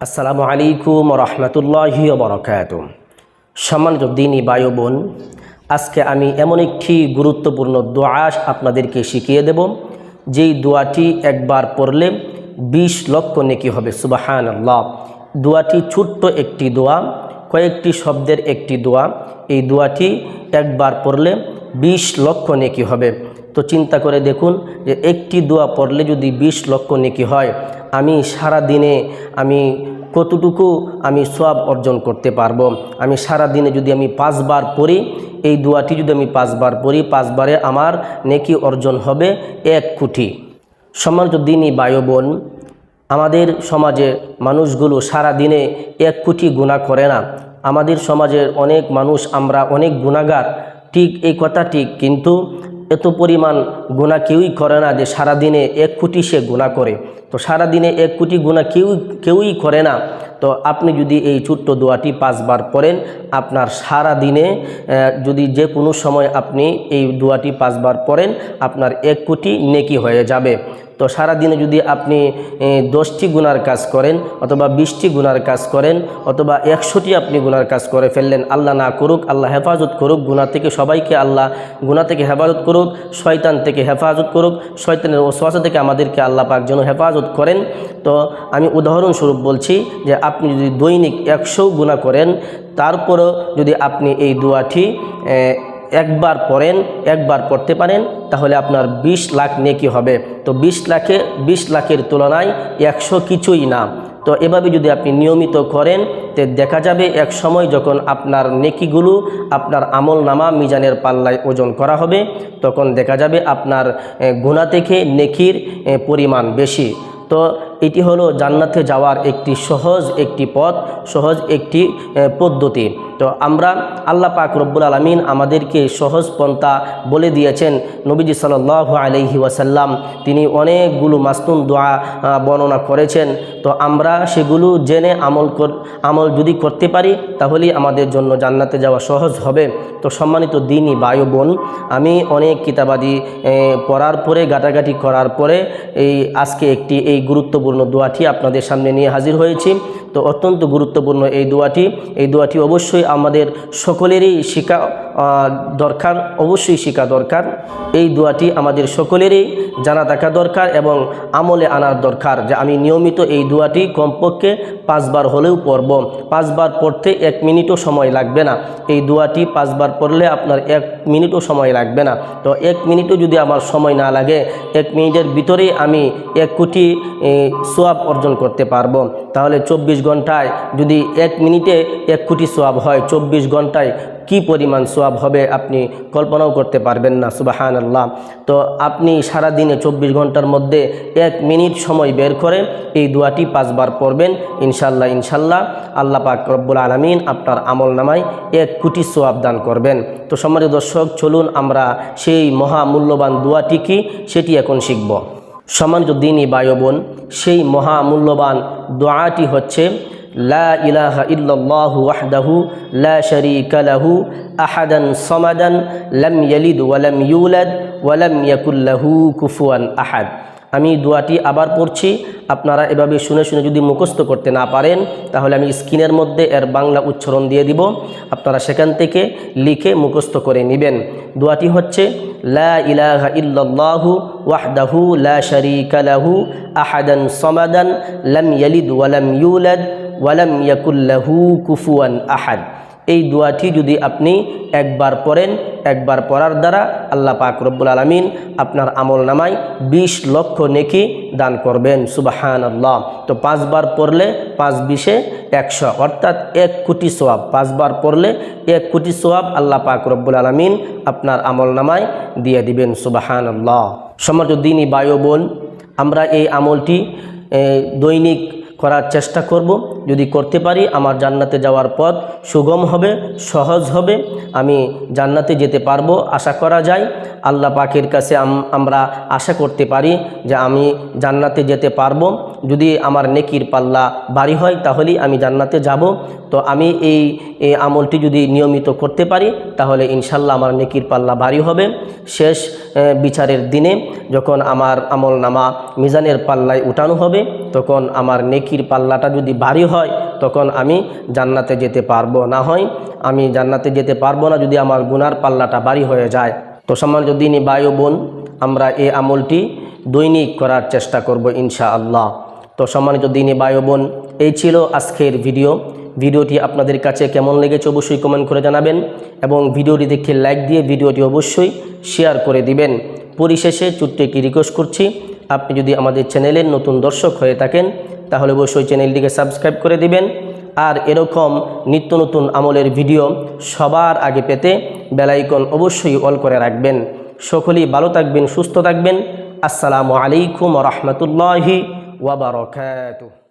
আসসালামু আলাইকুম রহমতুল্লাহি বরকাত সম্মানিত দিনী বায়ু বোন, আজকে আমি এমন একটি গুরুত্বপূর্ণ দোয়া আপনাদেরকে শিখিয়ে দেব, যেই দোয়াটি একবার পড়লে বিশ লক্ষ নেকি হবে সুবাহান আল্লাহ দোয়াটি ছোট্ট একটি দোয়া, কয়েকটি শব্দের একটি দোয়া। এই দোয়াটি একবার পড়লে বিশ লক্ষ নেকি হবে। তো চিন্তা করে দেখুন যে একটি দোয়া পড়লে যদি বিশ লক্ষ নেকি হয় আমি সারা দিনে আমি কতটুকু আমি সব অর্জন করতে পারব? আমি সারা দিনে যদি আমি পাঁচবার পড়ি, এই দোয়াটি যদি আমি পাঁচবার পড়ি, পাঁচবারে আমার নেকি অর্জন হবে এক কোটি সম্মানিত দিনই বায়ু বোন আমাদের সমাজে মানুষগুলো সারা দিনে এক কোটি গুণা করে না। আমাদের সমাজের অনেক মানুষ, আমরা অনেক গুণাগার। ঠিক এই কথা ঠিক কিন্তু এত পরিমাণ গুণা কেউই করে না যে সারাদিনে এক কোটি সে গুণা করে। তো সারাদিনে এক কোটি গুণা কেউ, কেউই করে না। তো আপনি যদি এই ছোট্ট দোয়াটি পাঁচবার পড়েন, আপনার সারা দিনে যদি যে কোনো সময় আপনি এই দোয়াটি পাঁচবার পড়েন, আপনার এক কোটি নেকি হয়ে যাবে। তো সারা দিনে যদি আপনি দশটি গুনার কাজ করেন অথবা বিশটি গুনার কাজ করেন অথবা একশোটি আপনি গুনার কাজ করে ফেললেন, আল্লাহ না করুক, আল্লাহ হেফাজত করুক গুণা থেকে সবাইকে আল্লাহ গুণা থেকে হেফাজত করুক, শয়তান থেকে হেফাজত করুক, শয়তানের ওসওয়াসা থেকে আমাদেরকে আল্লাহ পাক যেন হেফাজত করেন। তো আমি উদাহরণস্বরূপ বলছি যে আপনি যদি দৈনিক একশো গুণা করেন, তারপরও যদি আপনি এই দোয়াটি একবার পড়েন, একবার পড়তে পারেন, তাহলে আপনার ২০ লাখ নেকি হবে। তো ২০ লাখে ২০ লাখের তুলনায় একশো কিছুই না। তো এভাবে যদি আপনি নিয়মিত করেন, তে দেখা যাবে এক সময় যখন আপনার নেকিগুলো আপনার আমল নামা মিজানের পাল্লায় ওজন করা হবে, তখন দেখা যাবে আপনার গুণা থেকে নেকির পরিমাণ বেশি। তো এটি হলো জান্নাতে যাওয়ার একটি সহজ একটি পথ, সহজ একটি পদ্ধতি। তো আমরা আল্লাহ পাক রব্বুল আলমিন আমাদেরকে সহজ পন্থা বলে দিয়েছেন নবীজি সাল আলহি ওয়াসাল্লাম। তিনি অনেকগুলো মাসনুন দোয়া বর্ণনা করেছেন। তো আমরা সেগুলো জেনে আমল কর, আমল যদি করতে পারি তাহলেই আমাদের জন্য জান্নাতে যাওয়া সহজ হবে। তো সম্মানিত দিনই বায়ু বোন, আমি অনেক কিতাবাদি পড়ার পরে গাটাগাটি করার পরে এই আজকে একটি, এই গুরুত্বপূর্ণ দোয়াটি আপনাদের সামনে নিয়ে হাজির হয়েছি। তো অত্যন্ত গুরুত্বপূর্ণ এই দোয়াটি। এই দোয়াটি অবশ্যই আমাদের সকলেরই শিখা দরকার, অবশ্যই শিখা দরকার। এই দোয়াটি আমাদের সকলেরই জানা থাকা দরকার এবং আমলে আনার দরকার যে আমি নিয়মিত এই দোয়াটি কমপক্ষে পাঁচবার হলেও পড়ব। পাঁচবার পড়তে এক মিনিটও সময় লাগবে না। এই দোয়াটি পাঁচবার পড়লে আপনার এক মিনিটও সময় লাগবে না। তো এক মিনিটও যদি আমার সময় না লাগে, এক মিনিটের ভিতরেই আমি এক কোটি সোয়াব অর্জন করতে পারব। তাহলে চব্বিশ ঘন্টায় যদি এক মিনিটে এক কোটি সোয়াব হয়, চব্বিশ ঘন্টায় কি পরিমাণ সোয়াব হবে আপনি কল্পনাও করতে পারবেন না সুবাহান আল্লাহ তো আপনি সারা দিনে চব্বিশ ঘণ্টার মধ্যে এক মিনিট সময় বের করে এই দোয়াটি পাঁচবার পড়বেন ইনশাল্লাহ ইনশাল্লাহ আল্লাহ পাক রব্বুল আলমিন আপনার আমল নামায় এক কোটি সোয়াব দান করবেন। তো সম্মানিত দর্শক, চলুন আমরা সেই মহামূল্যবান দোয়াটি কি, সেটি এখন শিখব। সম্মানিত দিনই বায়ু বোন সেই মহামূল্যবান দোয়াটি হচ্ছে, লা ইলাহা ইল্লাল্লাহু ওয়াহদাহু লা শারীকা লাহু আহাদান সামাদান, লাম ইয়ালিদ ওয়া লাম ইউলাদ ওয়া লাম ইয়াকুল লাহু আহাদ। আমি দোয়াটি আবার পড়ছি। আপনারা এভাবে শুনে শুনে যদি মুখস্থ করতে না পারেন, তাহলে আমি স্ক্রিনের মধ্যে এর বাংলা উচ্চারণ দিয়ে দিব। আপনারা সেখান থেকে লিখে মুখস্থ করে নেবেন। দোয়াটি হচ্ছে ইয়ালিদ কুফুয়ান আহাদ। এই দোয়াটি যদি আপনি একবার পড়েন, একবার পড়ার দ্বারা আল্লাহ পাক রব্বুল আলমিন আপনার আমল নামায় বিশ লক্ষ নেকি দান করবেন সুবাহান আল্লাহ তো পাঁচবার পড়লে পাঁচ বিশে একশো, অর্থাৎ এক কোটি সোয়াব। পাঁচবার পড়লে এক কোটি সোয়াব আল্লাহ পাক রব্বুল আলমিন আপনার আমল নামায় দিয়ে দিবেন সুবাহান আল্লাহ সমাজুদ্দিনী বায়ু বোন, আমরা এই আমলটি দৈনিক করার চেষ্টা করব। যদি করতে পারি, আমার জান্নাতে যাওয়ার পথ সুগম হবে, সহজ হবে, আমি জান্নাতে যেতে পারব, আশা করা যায়। আল্লাহ পাকের কাছে আমরা আশা করতে পারি যে আমি জান্নাতে যেতে পারব। যদি আমার নেকির পাল্লা বাড়ি হয় তাহলেই আমি জান্নাতে যাব। তো আমি এই এই আমলটি যদি নিয়মিত করতে পারি, তাহলে ইনশাল্লাহ আমার নেকির পাল্লা ভারী হবে। শেষ বিচারের দিনে যখন আমার আমল নামা মিজানের পাল্লায় উঠানো হবে, তখন আমার নেকির পাল্লাটা যদি ভারী হয় তখন আমি জান্নাতে যেতে পারব না হয়। আমি জান্নাতে যেতে পারব না যদি আমার গুনার পাল্লাটা বাড়ি হয়ে যায়। তো সম্মানিত দিনী বায়ু বোন, আমরা এই আমলটি দৈনিক করার চেষ্টা করব ইনশা আল্লাহ তো সম্মানিত দিনী বায়ু বোন, এই ছিল আজকের ভিডিও। ভিডিওটি আপনাদের কাছে কেমন লেগেছে অবশ্যই কমেন্ট করে জানাবেন এবং ভিডিওটি দেখে লাইক দিয়ে ভিডিওটি অবশ্যই শেয়ার করে দিবেন। পরিশেষে ছোট্ট একটি রিকোয়েস্ট করছি, আপনি যদি আমাদের চ্যানেলের নতুন দর্শক হয়ে থাকেন তাহলে অবশ্যই চ্যানেলটিকে সাবস্ক্রাইব করে দিবেন। আর এরকম নিত্য নতুন আমলের ভিডিও সবার আগে পেতে বেলাইকন অবশ্যই অল করে রাখবেন। সকলেই ভালো থাকবেন, সুস্থ থাকবেন। আসসালামু আলাইকুম রহমতুল্লাহি ওয়াবারকাতুহ